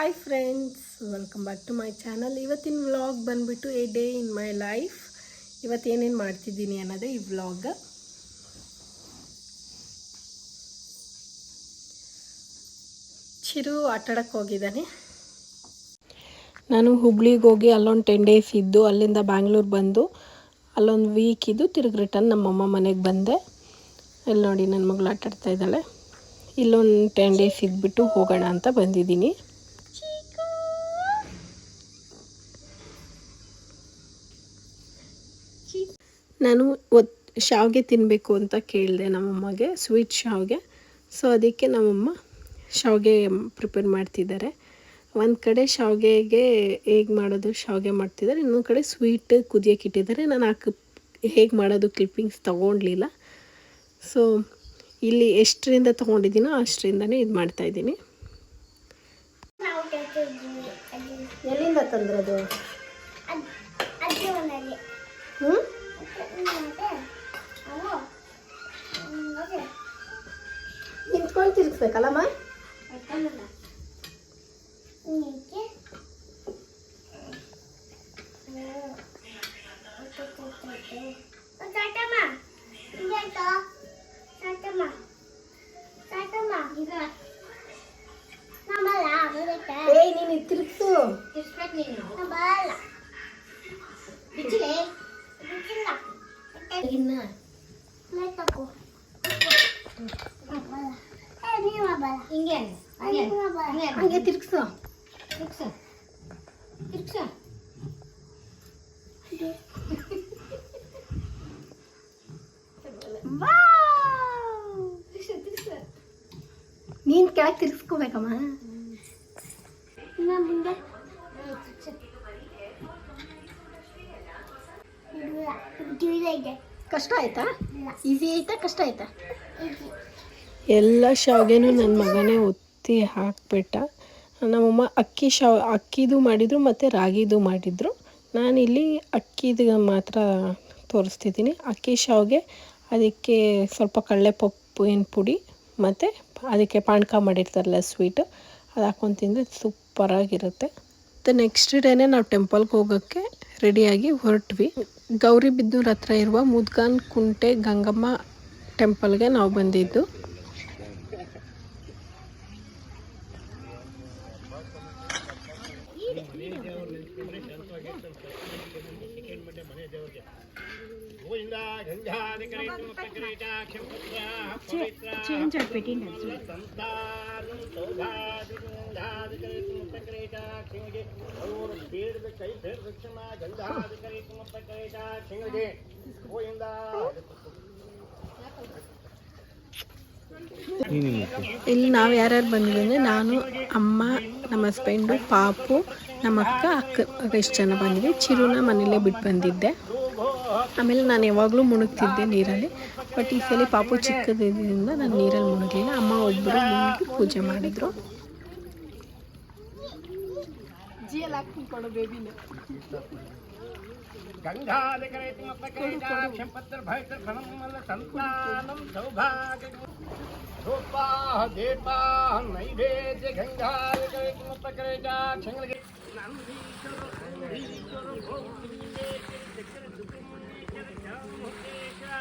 Hi friends welcome back to my channel ಇವತ್ತಿನ vlog ಬಂದುಬಿಟ್ಟು a day in my life ಇವತ್ತು ಏನೇನು ಮಾಡ್ತಿದ್ದೀನಿ ಅನ್ನೋದೇ ಈ ವ್ಲಾಗ್ ಚಿರು ಆಟಾಡಕ್ಕೆ ಹೋಗಿದ್ದಾನೆ. ನಾನು ಹುಬ್ಳಿಗೆ ಹೋಗಿ ಅಲ್ಲೊಂದು ಟೆನ್ ಡೇಸ್ ಇದ್ದು ಅಲ್ಲಿಂದ ಬ್ಯಾಂಗ್ಳೂರು ಬಂದು ಅಲ್ಲೊಂದು ವೀಕ್ ಇದ್ದು ತಿರುಗಿ ರಿಟರ್ನ್ ನಮ್ಮಮ್ಮ ಮನೆಗೆ ಬಂದೆ. ಇಲ್ಲಿ ನೋಡಿ ನನ್ನ ಮಗಳು ಆಟಾಡ್ತಾ ಇದ್ದಾಳೆ. ಇಲ್ಲೊಂದು ಟೆನ್ ಡೇಸ್ ಇದ್ಬಿಟ್ಟು ಹೋಗೋಣ ಅಂತ ಬಂದಿದ್ದೀನಿ. ನಾನು ಒತ್ ಶಾವಿಗೆ ತಿನ್ನಬೇಕು ಅಂತ ಕೇಳಿದೆ ನಮ್ಮಮ್ಮಗೆ ಸ್ವೀಟ್ ಶಾವಿಗೆ. ಸೊ ಅದಕ್ಕೆ ನಮ್ಮಮ್ಮ ಶಾವಿಗೆ ಪ್ರಿಪೇರ್ ಮಾಡ್ತಿದ್ದಾರೆ. ಒಂದು ಕಡೆ ಶಾವಿಗೆಗೆ ಹೇಗೆ ಮಾಡೋದು ಶಾವಿಗೆ ಮಾಡ್ತಿದ್ದಾರೆ. ಇನ್ನೊಂದು ಕಡೆ ಸ್ವೀಟ್ ಕುದಿಯೋಕೆ ಇಟ್ಟಿದ್ದಾರೆ. ನಾನು ಆ ಹೇಗೆ ಮಾಡೋದು ಕ್ಲಿಪ್ಪಿಂಗ್ಸ್ ತೊಗೊಂಡ್ಲಿಲ್ಲ. ಸೊ ಇಲ್ಲಿ ಎಷ್ಟರಿಂದ ತೊಗೊಂಡಿದ್ದೀನೋ ಅಷ್ಟರಿಂದನೇ ಇದು ಮಾಡ್ತಾಯಿದ್ದೀನಿ ಎಲ್ಲಿಂದ ತಂದ್ರದು? ನಿಂತ್ಕೊಂಡು ತಿರ್ಗಿಸ್ಬೇಕಲ್ಲಮ್ಮ ಇನ್ನ ಹಂಗೆ ತಿರುಗಿಸು ನೀನು ಕೆಳಗೆ ತಿರ್ಗಿಸ್ಕೋಬೇಕಮ್ಮ ಕಷ್ಟ ಆಯ್ತಾ? ಈಸಿ ಆಯ್ತಾ ಕಷ್ಟ ಆಯ್ತಾ? ಎಲ್ಲ ಶಾವಿಗೆನೂ ನನ್ನ ಮಗನೇ ಒತ್ತಿ ಹಾಕ್ಬಿಟ್ಟ. ನಮ್ಮಮ್ಮ ಅಕ್ಕಿ ಶಾವ್, ಅಕ್ಕಿದು ಮಾಡಿದರು ಮತ್ತು ರಾಗಿದು ಮಾಡಿದರು. ನಾನಿಲ್ಲಿ ಅಕ್ಕಿದು ಮಾತ್ರ ತೋರಿಸ್ತಿದ್ದೀನಿ. ಅಕ್ಕಿ ಶಾವ್ಗೆ ಅದಕ್ಕೆ ಸ್ವಲ್ಪ ಕಡಲೆಪಪ್ಪಿನ ಪುಡಿ, ಮತ್ತು ಅದಕ್ಕೆ ಪಾನಕ ಮಾಡಿರ್ತಾರಲ್ಲ ಸ್ವೀಟು ಅದು ಹಾಕ್ಕೊಂಡು ತಿಂದರೆ ಸೂಪರಾಗಿರುತ್ತೆ. ಮತ್ತು ನೆಕ್ಸ್ಟ್ ಡೇನೇ ನಾವು ಟೆಂಪಲ್ಗೆ ಹೋಗೋಕ್ಕೆ ರೆಡಿಯಾಗಿ ಹೊರಟ್ವಿ. ಗೌರಿಬಿದನೂರು ಹತ್ರ ಇರುವ ಮುದ್ಗಾನ್ ಕುಂಟೆ ಗಂಗಮ್ಮ ಟೆಂಪಲ್ಗೆ ನಾವು ಬಂದಿದ್ದು. గంగాధికరేతు ముత్తకరేటాక్షంగే గోవింద ಇಲ್ಲಿ ನಾವು ಯಾರ್ಯಾರು ಬಂದ್ವಿ ಅಂದರೆ ನಾನು ಅಮ್ಮ ನಮ್ಮ ಹಸ್ಬೆಂಡು ಪಾಪು ನಮ್ಮ ಅಕ್ಕ ಅಕ್ಕ ಎಷ್ಟು ಜನ ಬಂದ್ವಿ ಚಿರುನ ಮನೇಲೇ ಬಿಟ್ಟು ಬಂದಿದ್ದೆ ಆಮೇಲೆ ನಾನು ಯಾವಾಗಲೂ ಮುಣಗ್ತಿದ್ದೆ ನೀರಲ್ಲಿ. ಬಟ್ ಈ ಸಲ ಪಾಪು ಚಿಕ್ಕದಿದ್ದರಿಂದ ನಾನು ನೀರಲ್ಲಿ ಮುಣುಗಲಿಲ್ಲ. ಅಮ್ಮ ಒಬ್ಬರು ಮುಳುಗಿ ಪೂಜೆ ಮಾಡಿದರು. ಗಂಗಾ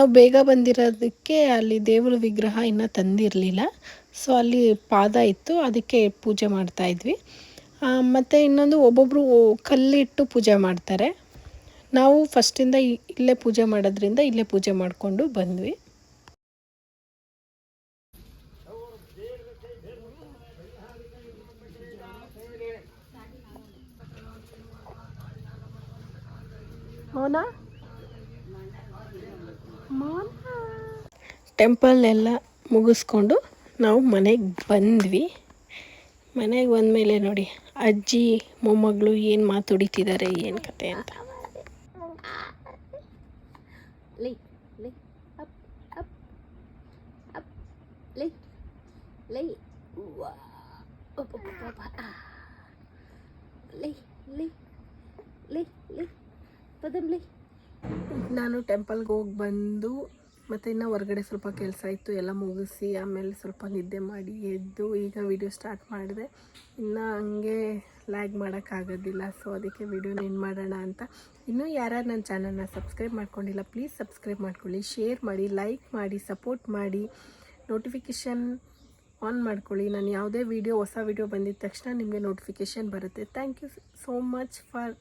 ನಾವು ಬೇಗ ಬಂದಿರೋದಕ್ಕೆ ಅಲ್ಲಿ ದೇವರ ವಿಗ್ರಹ ಇನ್ನೂ ತಂದಿರಲಿಲ್ಲ. ಸೊ ಅಲ್ಲಿ ಪಾದ ಇತ್ತು, ಅದಕ್ಕೆ ಪೂಜೆ ಮಾಡ್ತಾ ಇದ್ವಿ. ಮತ್ತು ಇನ್ನೊಂದು ಒಬ್ಬೊಬ್ಬರು ಕಲ್ಲಿಟ್ಟು ಪೂಜೆ ಮಾಡ್ತಾರೆ. ನಾವು ಫಸ್ಟಿಂದ ಇಲ್ಲೇ ಪೂಜೆ ಮಾಡೋದ್ರಿಂದ ಇಲ್ಲೇ ಪೂಜೆ ಮಾಡಿಕೊಂಡು ಬಂದ್ವಿ. ಮೌನಾ? ಟೆಂಪಲ್ ಎಲ್ಲ ಮುಗಿಸ್ಕೊಂಡು ನಾವು ಮನೆಗೆ ಬಂದ್ವಿ. ಮನೆಗೆ ಬಂದಮೇಲೆ ನೋಡಿ ಅಜ್ಜಿ ಮೊಮ್ಮಗಳು ಏನು ಮಾತು ಹೊಡಿತಿದ್ದಾರೆ ಏನು ಕತೆ ಅಂತ. ಲೈ ಲೈ ಲೈ ಲೈ ಪದಂ lay, ನಾನು ಟೆಂಪಲ್ಗೆ ಹೋಗಿ ಬಂದು, ಮತ್ತು ಇನ್ನು ಹೊರಗಡೆ ಸ್ವಲ್ಪ ಕೆಲಸ ಇತ್ತು, ಎಲ್ಲ ಮುಗಿಸಿ ಆಮೇಲೆ ಸ್ವಲ್ಪ ನಿದ್ದೆ ಮಾಡಿ ಎದ್ದು ಈಗ ವಿಡಿಯೋ ಸ್ಟಾರ್ಟ್ ಮಾಡಿದೆ. ಇನ್ನು ಹಂಗೆ ಲ್ಯಾಗ್ ಮಾಡೋಕ್ಕಾಗೋದಿಲ್ಲ ಸೊ ಅದಕ್ಕೆ ವಿಡಿಯೋನ ಏನು ಮಾಡೋಣ ಅಂತ. ಇನ್ನೂ ಯಾರ್ಯಾರು ನನ್ನ ಚಾನಲ್ನ ಸಬ್ಸ್ಕ್ರೈಬ್ ಮಾಡ್ಕೊಂಡಿಲ್ಲ ಪ್ಲೀಸ್ ಸಬ್ಸ್ಕ್ರೈಬ್ ಮಾಡ್ಕೊಳ್ಳಿ ಶೇರ್ ಮಾಡಿ ಲೈಕ್ ಮಾಡಿ ಸಪೋರ್ಟ್ ಮಾಡಿ ನೋಟಿಫಿಕೇಷನ್ ಆನ್ ಮಾಡ್ಕೊಳ್ಳಿ. ನಾನು ಯಾವುದೇ ವಿಡಿಯೋ ಹೊಸ ವಿಡಿಯೋ ಬಂದಿದ ತಕ್ಷಣ ನಿಮಗೆ ನೋಟಿಫಿಕೇಷನ್ ಬರುತ್ತೆ. Thank you so much for